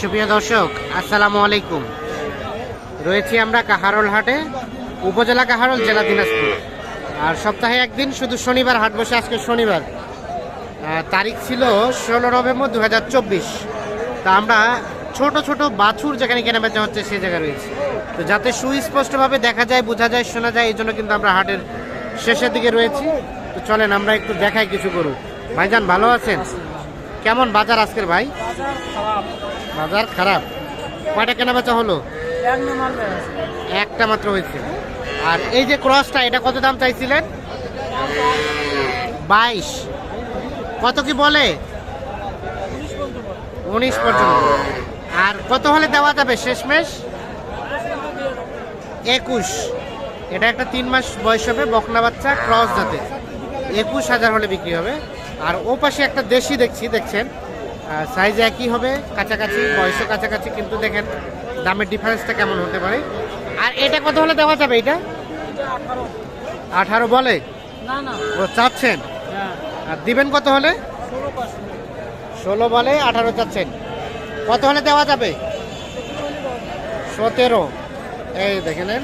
সুপ্রিয় দর্শক, আসসালামু আলাইকুম। রয়েছি আমরা কাহারোল হাটে, উপজেলা কাহারোল, জেলা দিনাজপুর। আর সপ্তাহে একদিন শুধু শনিবার, হাট বসে আজকে শনিবার। তারিখ ছিল ষোলো নভেম্বর দু হাজার চব্বিশ। তা আমরা ছোট ছোট বাছুর যেখানে কেনা বেচা হচ্ছে সেই জায়গায় রয়েছে। তো যাতে সুস্পষ্টভাবে দেখা যায়, বোঝা যায়, শোনা যায় এই জন্য কিন্তু আমরা হাটের শেষের দিকে রয়েছি। তো চলেন, আমরা একটু দেখাই কিছু করু ভাইজান, ভালো আছেন? কেমন বাজার আজকের ভাই? বাজার খারাপ। কয়টা কেনা বেচা হলো? একটা মাত্র হয়েছে। আর এই যে ক্রসটা এটা কত দাম চাইছিলেন? বাইশ। কত কি বলে? উনিশ পর্যন্ত আর কত হলে দেওয়া যাবে শেষমেশ? একুশ। এটা একটা তিন মাস বয়স হবে বকনা বাচ্চা ক্রস যাতে একুশ হাজার হলে বিক্রি হবে। আর ও পাশে একটা দেশি দেখছি দেখছেন? সাইজ একই হবে কাছাকাছি বয়সও কাছাকাছি কিন্তু দেখেন দামের ডিফারেন্সটা কেমন হতে পারে। আর এটা কত হলে দেওয়া যাবে এটা? আঠারো বলে? না না। ও চাচ্ছেন? আর দিবেন কত হলে? ষোলো বলে আঠারো চাচ্ছেন। কত হলে দেওয়া যাবে? সতেরো। এই দেখে নেন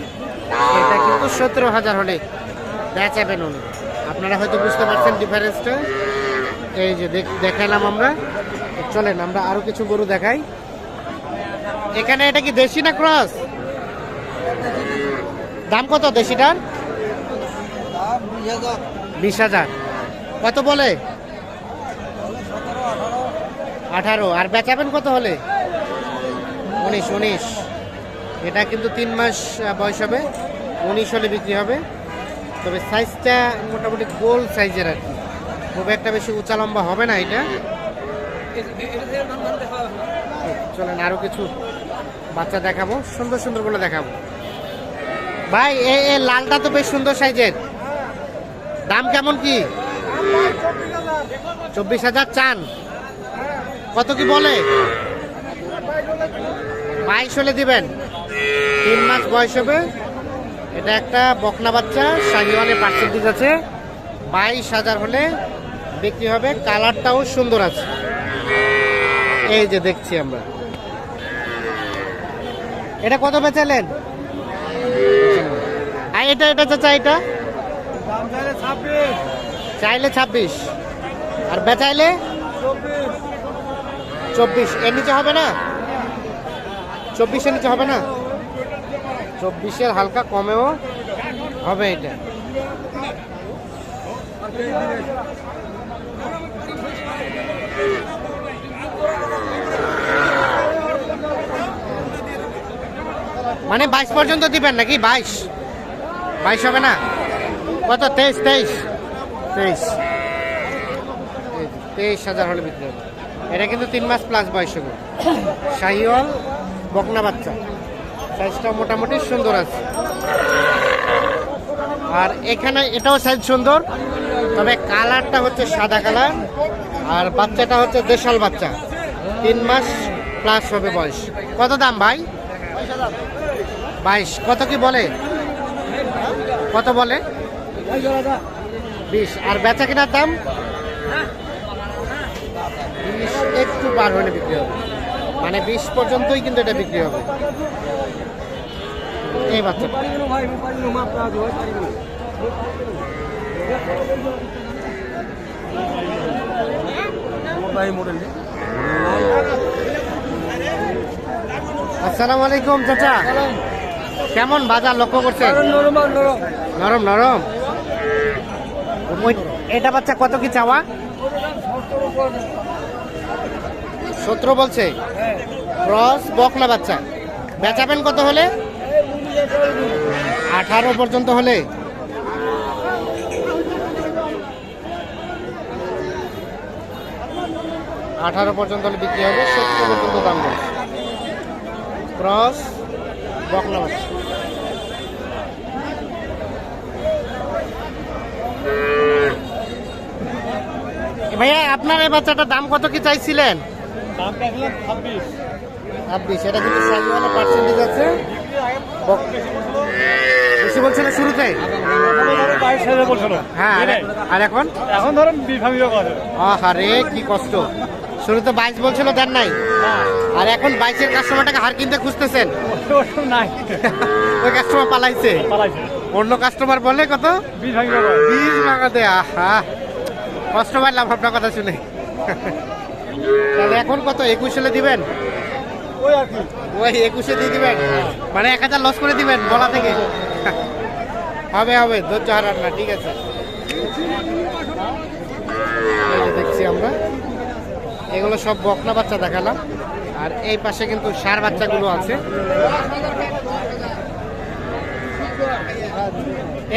এটা কিন্তু সতেরো হাজার হলে বেচাবেন উনি আপনারা হয়তো বুঝতে পারছেন ডিফারেন্সটা এই যে দেখ- দেখালাম আমরা। চলেন, আমরা আরও কিছু গরু দেখাই। এখানে এটা কি দেশি না ক্রস? দাম কত দেশিটার? বিশ হাজার। কত বলে? আঠারো। আর বেচাবেন কত হলে? উনিশ উনিশ। এটা কিন্তু তিন মাস বয়স হবে। উনিশ হলে বিক্রি হবে। তবে সাইজটা মোটামুটি গোল সাইজের আর কি। খুব একটা বেশি উঁচা লম্বা হবে না এটা। চলেন আরও কিছু বাচ্চা দেখাবো, সুন্দর সুন্দর বলে দেখাবো। ভাই এ লালটা তো বেশ সুন্দর সাইজের। দাম কেমন কি? চব্বিশ হাজার চান। কত কি বলে? বাইশ হলে দিবেন। তিন মাস বয়স হবে। এটা একটা বকনা বাচ্চা শাহিওয়ালের পার্সেন্টেজ আছে। বাইশ হাজার হলে বিক্রি হবে, কালারটাও সুন্দর আছে। এই যে দেখছি আমরা। এটা কত বেচালেন? আর এটা এটা চাচা, এটা? চাইলে ছাব্বিশ। আর বেচাইলে? চব্বিশ। চব্বিশ এর নিচে হবে না? চব্বিশের নিচে হবে না? চব্বিশের হালকা কমেও হবে এটা। মানে বাইশ পর্যন্ত দিবেন নাকি? বাইশ? বাইশ হবে না? কত? তেইশ তেইশ? তেইশ। তেইশ হাজার হলে বিক্রি হবে। এটা কিন্তু তিন মাস প্লাস বয়স হবে। শাহিওয়াল বকনা বাচ্চা। সাইজটা মোটামুটি সুন্দর আছে। আর এখানে এটাও সাইজ সুন্দর। তবে কালারটা হচ্ছে সাদা কালার, আর বাচ্চাটা হচ্ছে দেশাল বাচ্চা। তিন মাস প্লাস হবে বয়স। কত দাম ভাই? বাইশ। কত কি বলে? কত বলে? বিশ। আর বেচা কেনার দাম? বিশ একটু পার হলে বিক্রি হবে। মানে বিশ পর্যন্তই কিন্তু এটা বিক্রি হবে। এই বাচ্চা আসসালামু আলাইকুম চাচা। কেমন বাজার লক্ষ্য করছে নরম নরম এটা বাচ্চা কত কি চাওয়া? সতেরো বলছে। ক্রস বকলা বাচ্চা। বেচাবেন কত হলে? আঠারো পর্যন্ত হলে। আঠারো পর্যন্ত হলে বিক্রি হবে সত্তর পর্যন্ত দাম বলছে ক্রস বাচ্চা ভাইয়া আপনার এই বাচ্চাটার দাম কত কি চাইছিলেন? দাম ছাব্বিশ। ছাব্বিশ এটা কিন্তু সাইজওয়ালা পার্সেন্টেজ আছে। বেশি শুরুতে? হ্যাঁ আর- আর এখন? এখন ধরেন বিশ আহারে কি কষ্ট। শুরুতে বাইশ বলছিল দেন নাই। আর এখন বাইশের কাস্টমারটাকে হার কিনতে খুঁজতেছেন। নাই। ওই কাস্টমার পালাইছে। অন্য কাস্টমার বলে কত? বিশ ভাঙি যাবে বিশ টাকাতে আহা। কষ্ট পাইলাম আপনার কথা শুনে। তাহলে এখন কত একুশ হলে দিবেন? ওই একুশে দিয়ে দিবেন। মানে এক হাজার লস করে দিবেন বলা থেকে। হবে হবে ধৈর্য হারান না ঠিক আছে। দেখছি আমরা। এগুলো সব বকনা বাচ্চা দেখালাম। আর এই পাশে কিন্তু সার বাচ্চাগুলো আছে।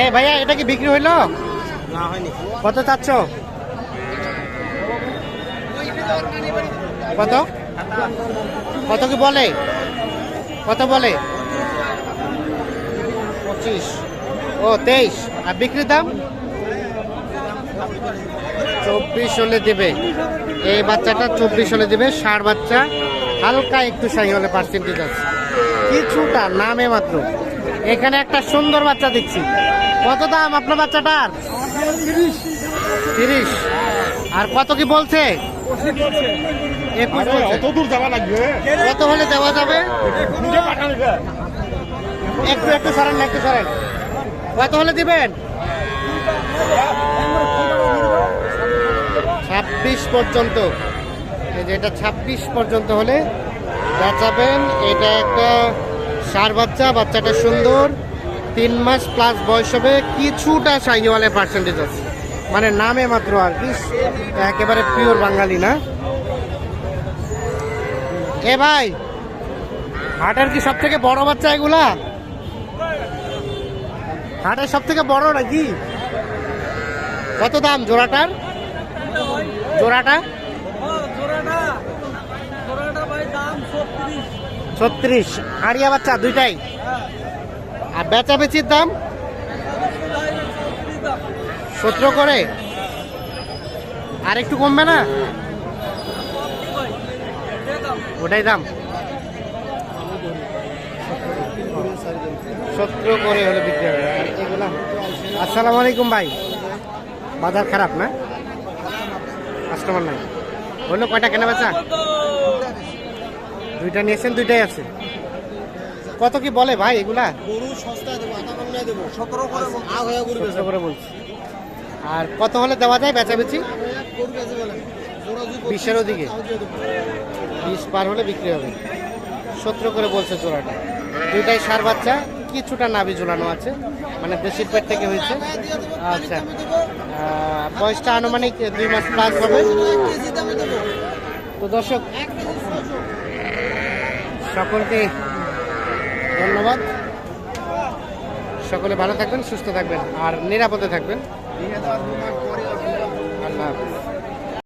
এ ভাইয়া এটা কি বিক্রি হইল? না হয়নি। কত চাচ্ছ? কত? কত কি বলে? কত বলে? পঁচিশ। ও তেইশ। আর বিক্রির দাম? চব্বিশ হলে দেবে। এই বাচ্চাটা চব্বিশ হলে দেবে ষাট বাচ্চা। হালকা একটু শাহি হলে পার্সেন্টেজ আছে। কিছুটা, নামে মাত্র। এখানে একটা সুন্দর বাচ্চা দেখছি। কত দাম আপনার বাচ্চাটার? তিরিশ। আর কত কি বলছে। কত হলে দেওয়া যাবে? একটু একটু সরেন একটু সরেন। কত হলে দিবেন? ছাব্বিশ পর্যন্ত। এটা ছাব্বিশ পর্যন্ত হলে বেচাবেন এটা একটা সার বাচ্চা, বাচ্চাটা সুন্দর। তিন মাস প্লাস বয়স হবে, কিছুটা শাহিওয়ালের পার্সেন্টেজ আছে। মানে নামে মাত্র আর কি, একেবারে পিওর বাঙালি না। এ ভাই, হাটের কি সব থেকে বড় বাচ্চা এগুলা? হাটের সব থেকে বড় নাকি? কত দাম জোড়াটার? জোড়াটা? ছত্রিশ। আড়িয়া বাচ্চা দুইটাই? আর বেচা বেচির দাম? সতেরো করে? আর একটু কমবে না? ওটাই দাম। সতেরো করে হলে বিক্রি হবে। আর আসসালামু আলাইকুম ভাই। বাজার খারাপ না? কাস্টমার নাই। বলল কয়টা কেনা বেচা? দুইটা নিয়েছেন দুইটাই আছে। কত কি বলে ভাই এগুলা? করে বলছি। আর কত হলে দেওয়া যায় বেচা বেচি গরু বেঁচে বলেন জোড়া যদি বিশের ওদিকে। বিশ পার হলে বিক্রি হবে। সতেরো করে বলছে চোরাটা দুইটাই সার বাচ্চা। কিছুটা নাভি ঝুলানো আছে মানে দেশির পেট থেকে হয়েছে। আচ্ছা বয়সটা আনুমানিক দুই মাস প্লাস হবে। তো দর্শক, সকলকে ধন্যবাদ। সকলে ভালো থাকবেন, সুস্থ থাকবেন, আর নিরাপদে থাকবেন। আল্লাহ হাফেজ।